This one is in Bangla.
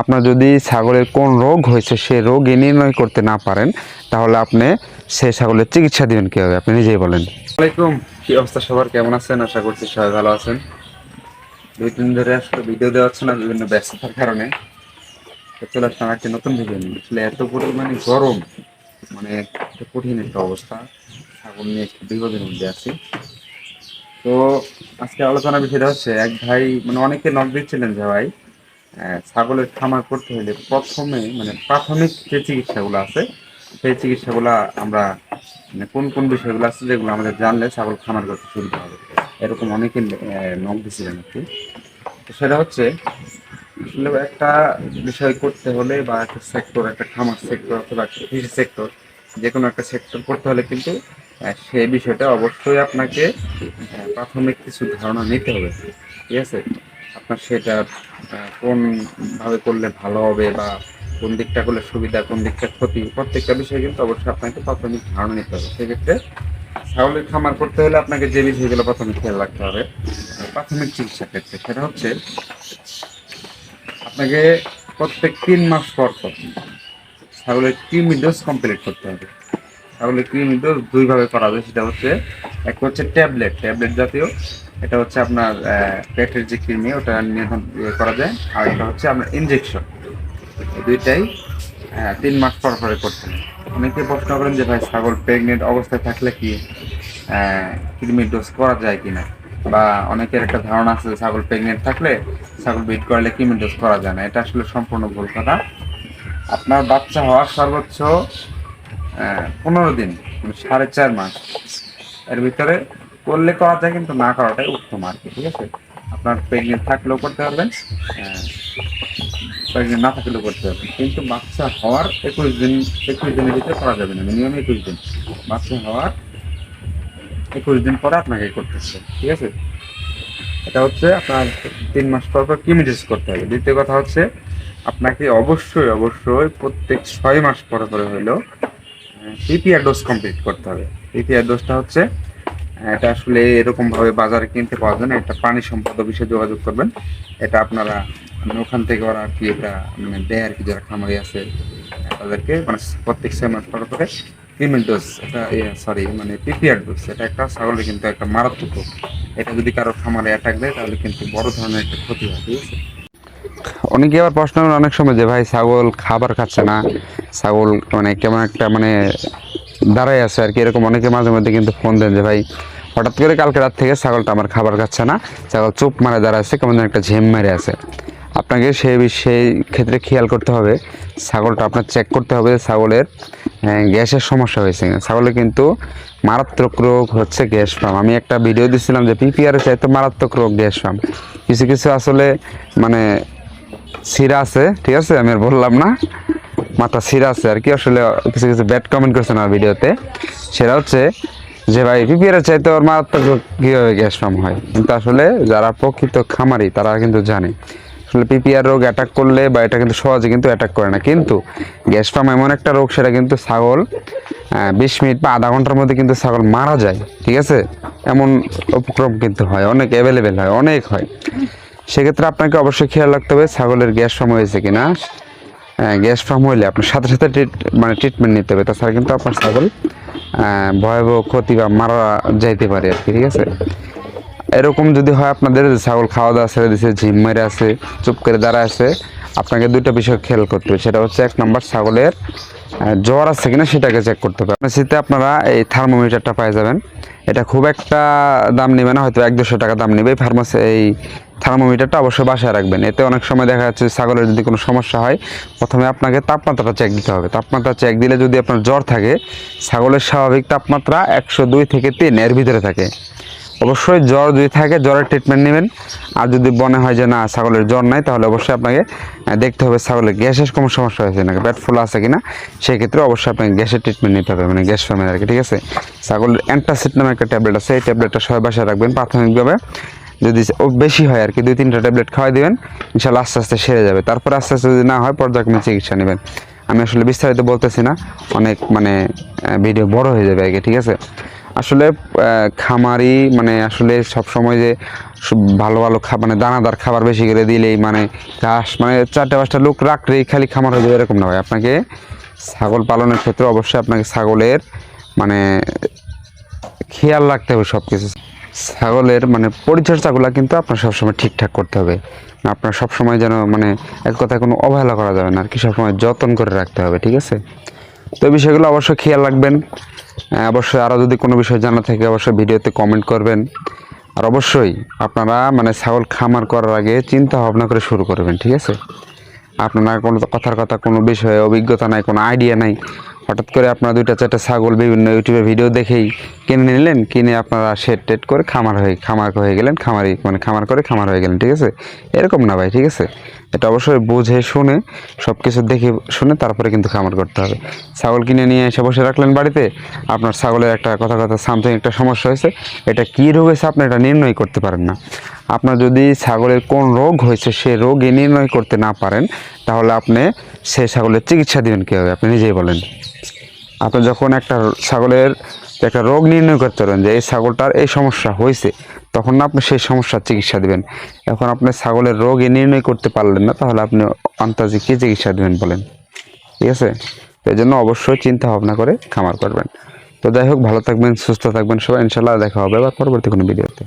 আপনার যদি ছাগলের কোন রোগ হয়েছে, সে রোগ নির্ণয় করতে না পারেন, তাহলে আপনি সেই ছাগলের চিকিৎসা দিবেন কীভাবে? আপনি নিজেই বলেন। আসসালামাইকুম কি অবস্থা সবার? কেমন আছেন? আশা করছি সবাই ভালো আছেন। দুই দিন ধরে আসলে ভিডিও দেওয়া হচ্ছে না, বিভিন্ন ব্যস্ততার কারণে। চলে আসলাম একটা নতুন ভিডিও নিয়ে। আসলে এত পরিমাণে গরম মানে একটা কঠিন একটা অবস্থা। ছাগল নিয়ে একটু বিপদের মধ্যে আছি। তো আজকে আলোচনা বিষয়টা হচ্ছে, এক ভাই মানে অনেকে নক দিচ্ছিলেন যে ভাই ছাগলের খামার করতে হলে প্রথমে মানে প্রাথমিক যে চিকিৎসাগুলো আছে, সেই চিকিৎসাগুলো আমরা মানে কোন কোন বিষয়গুলো আছে যেগুলো আমাদের জানলে ছাগল খামার করতে সুবিধা হবে। এরকম অনেকে নক দিছিলেন আর কি তো সেটা হচ্ছে, আসলে একটা বিষয় করতে হলে বা একটা সেক্টর একটা খামার সেক্টর অথবা কৃষি সেক্টর যে কোনো একটা সেক্টর করতে হলে কিন্তু সেই বিষয়টা অবশ্যই আপনাকে প্রাথমিক কিছু ধারণা নিতে হবে। ঠিক আছে? আপনার সেটা কোন ভাবে করলে ভালো হবে বা কোন দিকটা করলে সুবিধা, কোন দিকটা ক্ষতি, প্রত্যেকটা বিষয়ে কিন্তু অবশ্যই আপনাকে প্রাথমিক ধারণা নিতে হবে। সেক্ষেত্রে ছাগলের খামার করতে হলে আপনাকে যে বিষয়গুলো প্রথমে খেয়াল রাখতে হবে প্রাথমিক চিকিৎসা ক্ষেত্রে সেটা হচ্ছে আপনাকে প্রত্যেক তিন মাস পর পর ছাগলের কৃমি ডোজ কমপ্লিট করতে হবে। ছাগলের কৃমি ডোজ দুইভাবে করা যায় সেটা হচ্ছে, একটা হচ্ছে ট্যাবলেট। ট্যাবলেট জাতীয় এটা হচ্ছে আপনার পেটের যে কৃমি, ওটা নিয়ন্ত্রণ ইয়ে করা যায়। আর এটা হচ্ছে আপনার ইনজেকশন দুইটাই তিন মাস পর পরে করতে হবে অনেকে প্রশ্ন করেন যে, ভাই, ছাগল প্রেগনেন্ট অবস্থায় থাকলে কি কৃমির ডোজ করা যায় কিনা? বা অনেকের একটা ধারণা আছে ছাগল প্রেগনেন্ট থাকলে ছাগল বিট করলে কৃমির ডোজ করা যায় না। এটা আসলে সম্পূর্ণ ভুল কথা। আপনার বাচ্চা হওয়ার সর্বোচ্চ পনেরো দিন মানে সাড়ে চার মাস। এর ভিতরে করলে করা যায়, কিন্তু না করাটাই উত্তম আর কি, ঠিক আছে? আপনার প্রেগনেন্ট থাকলেও করতে পারবেন প্রেগনেন্ট না থাকলেও করতে পারবেন। কিন্তু বাচ্চা হওয়ার একুশ দিন, একুশ দিনের ভিতরে করা যাবে না মিনিমাম একুশ দিন। বাচ্চা হওয়ার একুশ দিন পরে আপনাকে করতে হবে, ঠিক আছে? এটা হচ্ছে আপনার তিন মাস পর পর কিমিডিস করতে হবে। দ্বিতীয় কথা হচ্ছে, আপনাকে অবশ্যই অবশ্যই প্রত্যেক ছয় মাস পরে পরে হলেও পিপিআর ডোজ কমপ্লিট করতে হবে। পিপিআর ডোজটা হচ্ছে এটা আসলে এরকম ভাবে বাজারে কিনতে পাওয়া যায় না। এটা প্রাণী সম্পদ অফিসে যোগাযোগ করবেন। এটা আপনারা মানে ওখান থেকে ওরা আর কি এটা মানে দেয় আর কি, যারা খামারি আছে, তাদেরকে মানে প্রত্যেক ছয় মাস পরে পরে ক্রিমেন্ট ডোজ এটা সরি মানে পিপিআর ডোজ এটা একটা ছাগলের কিন্তু একটা মারাত্মক। এটা যদি কারও খামারে অ্যাটাক দেয়, তাহলে কিন্তু বড় ধরনের একটা ক্ষতি হয়, ঠিক আছে? অনেকে আবার প্রশ্ন করে অনেক সময় যে, ভাই, ছাগল খাবার খাচ্ছে না। ছাগল মানে কেমন একটা মানে দাঁড়াই আছে আর কি। এরকম অনেকে মাঝে মধ্যে কিন্তু ফোন দেন যে, ভাই, হঠাৎ করে কালকে রাত থেকে ছাগলটা আমার খাবার খাচ্ছে না। ছাগল চুপ মারে দাঁড়ায় আছে, কেমন একটা ঝিম মেরে আছে। আপনাকে সেই সেই ক্ষেত্রে খেয়াল করতে হবে, ছাগলটা আপনার চেক করতে হবে যে ছাগলের গ্যাসের সমস্যা হয়েছে। ছাগলের কিন্তু মারাত্মক রোগ হচ্ছে গ্যাস পাম। আমি একটা ভিডিও দিছিলাম যে, পিপিআর চাইতে মারাত্মক রোগ গ্যাস পাম। কিছু কিছু আসলে মানে সিরা আছে, ঠিক আছে? আমি আর বললাম না। মাথা সিরা আছে আর কি। আসলে কিছু কিছু ব্যাড কমেন্ট করছে না ভিডিওতে। সেটা হচ্ছে যে ভাই পিপিআর চাইতে ওর মারাত্মক কীভাবে গ্যাস ফার্ম হয় কিন্তু আসলে যারা প্রকৃত খামারি, তারা কিন্তু জানে। আসলে পিপিআর রোগ অ্যাটাক করলে বা এটা কিন্তু সহজে কিন্তু অ্যাটাক করে না। কিন্তু গ্যাস ফার্ম এমন একটা রোগ, সেটা কিন্তু ছাগল বিশ মিনিট বা আধা ঘণ্টার মধ্যে কিন্তু ছাগল মারা যায়। ঠিক আছে? এমন উপক্রম কিন্তু হয়, অনেক অ্যাভেলেবেল হয়, অনেক হয়। সেক্ষেত্রে আপনাকে অবশ্যই খেয়াল রাখতে হবে ছাগলের গ্যাস ফার্ম হয়েছে কিনা। গ্যাস ফার্ম হইলে আপনার সাথে সাথে মানে ট্রিটমেন্ট নিতে হবে। তাছাড়া কিন্তু আপনার ছাগল ভয়াবহ ক্ষতি বা মারা যাইতে পারে আর কি, ঠিক আছে? এরকম যদি হয় আপনাদের ছাগল খাওয়া দাওয়া ছেড়ে দিছে, ঝিম মেরে আছে, চুপ করে দাঁড়া আছে, আপনাকে দুইটা বিষয় খেয়াল করতে হবে। সেটা হচ্ছে এক নম্বর ছাগলের জ্বর আছে কিনা সেটাকে চেক করতে হবে। ফার্মেসিতে আপনারা এই থার্মোমিটারটা পেয়ে যাবেন। এটা খুব একটা দাম নেবে না, হয়তো এক দুশো টাকা দাম নেবে। এই ফার্মাসি এই থার্মোমিটারটা অবশ্যই বাসায় রাখবেন। এতে অনেক সময় দেখা যাচ্ছে ছাগলের যদি কোনো সমস্যা হয়, প্রথমে আপনাকে তাপমাত্রাটা চেক দিতে হবে। তাপমাত্রা চেক দিলে যদি আপনার জ্বর থাকে, ছাগলের স্বাভাবিক তাপমাত্রা একশো দুই থেকে তিন এর ভিতরে থাকে। অবশ্যই জ্বর যদি থাকে, জ্বরের ট্রিটমেন্ট নেবেন। আর যদি মনে হয় যে না, ছাগলের জ্বর নাই, তাহলে অবশ্যই আপনাকে দেখতে হবে ছাগলের গ্যাসের কোনো সমস্যা হয়েছে নাকি, পেট ফুলা আছে কিনা। সেই ক্ষেত্রে অবশ্যই আপনাকে গ্যাসের ট্রিটমেন্ট নিতে হবে মানে গ্যাস ফার্মের আর কি, ঠিক আছে? ছাগলের অ্যান্টাসিড নামে একটা ট্যাবলেট আছে, এই ট্যাবলেটটা সবাই বাসায় রাখবেন প্রাথমিকভাবে। যদি ও বেশি হয় আর কি, দুই, তিনটা ট্যাবলেট খাওয়াই দেবেন ইনশাল্লাহ আস্তে আস্তে সেরে যাবে। তারপরে আস্তে আস্তে যদি না হয়, পর্যায়ক্রমে চিকিৎসা নেবেন। আমি আসলে বিস্তারিত বলতেছি না, অনেক মানে ভিডিও বড় হয়ে যাবে আগে, ঠিক আছে? আসলে খামারি মানে আসলে সব সময় যে ভালো ভালো খা মানে দানাদার খাবার বেশি করে দিলেই মানে ঘাস মানে চারটে পাঁচটা লোক রাখলেই খালি খামার হয়ে যাবে, এরকম না হয় আপনাকে ছাগল পালনের ক্ষেত্রে অবশ্যই আপনাকে ছাগলের মানে খেয়াল রাখতে হবে সব কিছু ছাগলের মানে পরিচর্যাগুলো কিন্তু আপনার সবসময় ঠিকঠাক করতে হবে। আপনার সবসময় যেন মানে এক কথায় কোনো অবহেলা করা যাবে না, আর কি সবসময় যত্ন করে রাখতে হবে, ঠিক আছে? তো বিষয়গুলো অবশ্যই খেয়াল রাখবেন। অবশ্যই আরও যদি কোনো বিষয় জানা থাকে, অবশ্যই ভিডিওতে কমেন্ট করবেন। আর অবশ্যই আপনারা মানে ছাগল খামার করার আগে চিন্তা ভাবনা করে শুরু করবেন, ঠিক আছে? আপনার কোনো কথার কথা, কোনো বিষয়ে অভিজ্ঞতা নাই, কোনো আইডিয়া নাই। হঠাৎ করে আপনারা দুইটা চারটা ছাগল বিভিন্ন ইউটিউবে ভিডিও দেখেই কিনে নিলেন, কিনে আপনারা সেট টেট করে খামার হয়ে খামার হয়ে গেলেন, খামারি মানে খামার করে খামার হয়ে গেলেন, ঠিক আছে? এরকম না ভাই, ঠিক আছে? এটা অবশ্যই বুঝে, শুনে সব কিছু দেখে, শুনে তারপরে কিন্তু খামার করতে হবে। ছাগল কিনে নিয়ে এসে বসে রাখলেন বাড়িতে, আপনার ছাগলের একটা কথা কথা সামথিং একটা সমস্যা হয়েছে, এটা কী রোগ হয়েছে আপনি এটা নির্ণয় করতে পারেন না। আপনার যদি ছাগলের কোন রোগ হয়েছে, সে রোগ এ নির্ণয় করতে না পারেন, তাহলে আপনি সে ছাগলের চিকিৎসা দিবেন কীভাবে? আপনি নিজেই বলেন। আপনি যখন একটা ছাগলের একটা রোগ নির্ণয় করতে পারেন যে এই ছাগলটার এই সমস্যা হয়েছে, তখন না আপনি সেই সমস্যার চিকিৎসা দেবেন। এখন আপনি ছাগলের রোগ এ নির্ণয় করতে পারলেন না, তাহলে আপনি আন্তাজে কী চিকিৎসা দিবেন বলেন? ঠিক আছে? এই জন্য অবশ্যই চিন্তা ভাবনা করে খামার করবেন। তো যাই হোক, ভালো থাকবেন, সুস্থ থাকবেন সবাই। ইনশাল্লাহ দেখা হবে আবার পরবর্তী কোনো ভিডিওতে।